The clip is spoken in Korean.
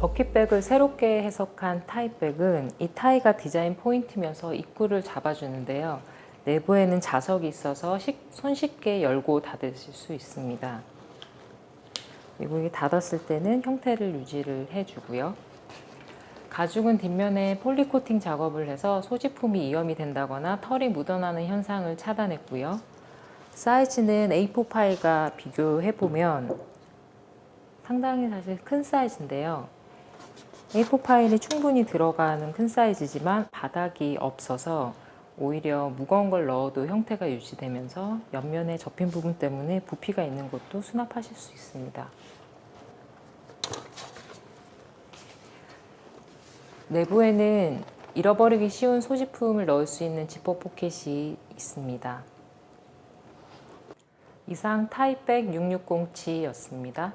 타이백을 새롭게 해석한 타이백은 이 타이가 디자인 포인트면서 입구를 잡아주는데요. 내부에는 자석이 있어서 식- 손쉽게 열고 닫으실 수 있습니다. 그리고 닫았을 때는 형태를 유지를 해주고요. 가죽은 뒷면에 폴리코팅 작업을 해서 소지품이 이염이 된다거나 털이 묻어나는 현상을 차단했고요. 사이즈는 A4 파일과 비교해 보면 상당히 사실 큰 사이즈인데요. A4 파일이 충분히 들어가는 큰 사이즈지만 바닥이 없어서 오히려 무거운 걸 넣어도 형태가 유지되면서 옆면에 접힌 부분 때문에 부피가 있는 곳도 수납하실 수 있습니다. 내부에는 잃어버리기 쉬운 소지품을 넣을 수 있는 지퍼 포켓이 있습니다. 이상 타이백 6607였습니다.